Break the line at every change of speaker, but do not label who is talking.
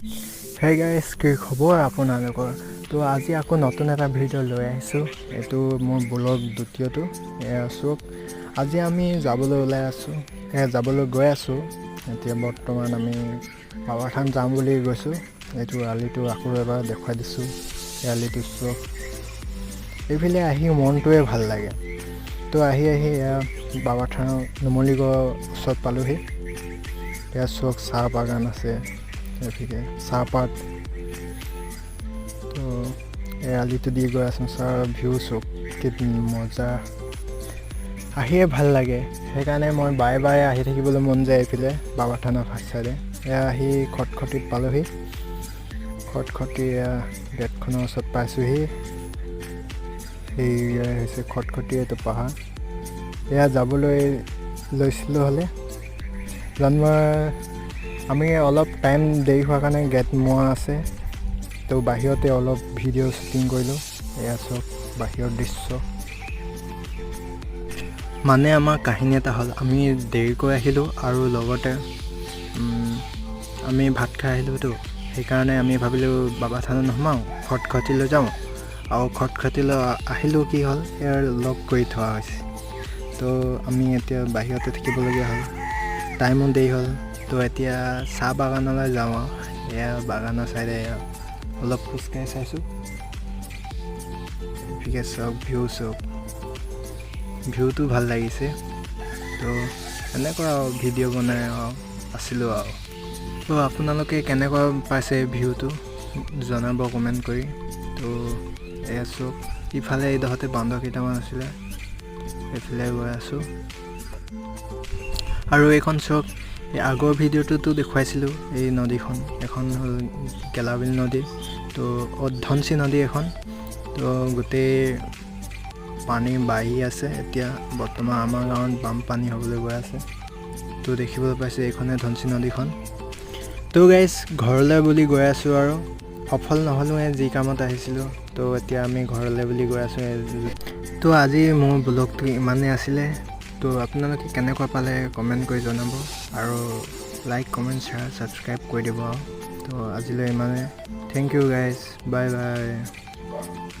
সেই গাইজ কি খবৰ আপোনালোকৰ? তো আজি আকৌ নতুন এটা ভিডিঅ' লৈ আহিছোঁ। এইটো মোৰ ব্লগ দ্বিতীয়টো। চাওক আজি আমি যাবলৈ ওলাই আছোঁ। যাবলৈ গৈ আছোঁ। এতিয়া বৰ্তমান আমি বাবাথান যাম বুলি গৈছোঁ। এইটো আলিটো আকৌ এবাৰ দেখুৱাই দিছোঁ। এই আলিটো চাওক এইফালে আহি মনটোৱে ভাল লাগে। তো আহি আহি এয়া বাবাথানৰ নুমলীগড় ওচৰত পালোহি। এয়া চাওক চাহ বাগান আছে। এইফালে চাহপাত। তো এই আলিটো দি গৈ আছোঁ চাহ ভিউ চাওক কি মজা। আহিয়ে ভাল লাগে সেইকাৰণে মই বাৰে বাৰে আহি থাকিবলৈ মন যায় এইফালে বাবা থানৰ চাইডে। এয়া আহি খটখটিত পালোহি। খটখটি এয়া গেটখনৰ ওচৰত পাইছোঁহি। সেয়াই হৈছে খটখটি এইটো পাহাৰ। এয়া যাবলৈ লৈছিলোঁ হ'লে। জন্ম আমি অলপ টাইম দেৰি হোৱাৰ কাৰণে গেট মোৱা আছে। তো বাহিৰতে অলপ ভিডিঅ' শ্বুটিং কৰিলোঁ। এয়া চাওক বাহিৰৰ দৃশ্য। মানে আমাৰ কাহিনী এটা হ'ল, আমি দেৰিকৈ আহিলোঁ আৰু লগতে আমি ভাত খাই আহিলোঁতো সেইকাৰণে আমি ভাবিলোঁ, বাবা থানত নোসোমাওঁ খটখটিলৈ যাওঁ। আৰু খটখটিলৈ আহিলোঁ কি হ'ল ইয়াৰ লগ কৰি থোৱা হৈছে। তো আমি এতিয়া বাহিৰতে থাকিবলগীয়া হ'ল। টাইমো দেৰি হ'ল। তো এতিয়া চাহ বাগানলৈ যাওঁ আৰু। এয়া বাগানৰ ছাইডে অলপ খোজকাঢ়ি চাইছোঁ। এফিকে চাওক, ভিউ চাওক। ভিউটো ভালো লাগিছে। তো এনেকুৱা আৰু ভিডিঅ' বনাই আছিলোঁ আৰু। তো আপোনালোকে কেনেকুৱা পাইছে ভিউটো? জনাব কমেণ্ট কৰি। তো এয়া চাওক, ইফালে এইডোখৰতে বান্দৰ কেইটামান আছিলে। এইফালে গৈ আছোঁ। আৰু এইখন চাওক আগৰ ভিডিঅ'টোতো দেখুৱাইছিলোঁ, এই নদীখন। এখন হ'ল গেলাবিল নদী, তো ধনশী নদী এখন। তো গোটেই পানী বাঢ়ি আছে, এতিয়া বৰ্তমান আমাৰ গাঁৱত বানপানী হ'বলৈ গৈ আছে। তো দেখিবলৈ পাইছে এইখনে ধনশী নদীখন। তো গাইজ ঘৰলৈ বুলি গৈ আছোঁ আৰু। সফল নহ'লোৱে যি কামত আহিছিলোঁ, তো এতিয়া আমি ঘৰলৈ বুলি গৈ আছোঁ তো আজি মোৰ ব্লগটো ইমানেই আছিলে। তো আপোনালোকে কেনেকুৱা পালে কমেণ্ট কৰি জনাব আৰু লাইক কমেণ্ট শ্বেয়াৰ ছাবস্ক্ৰাইব কৰি দিব। তো আজিলৈ ইমানে। Thank you guys bye bye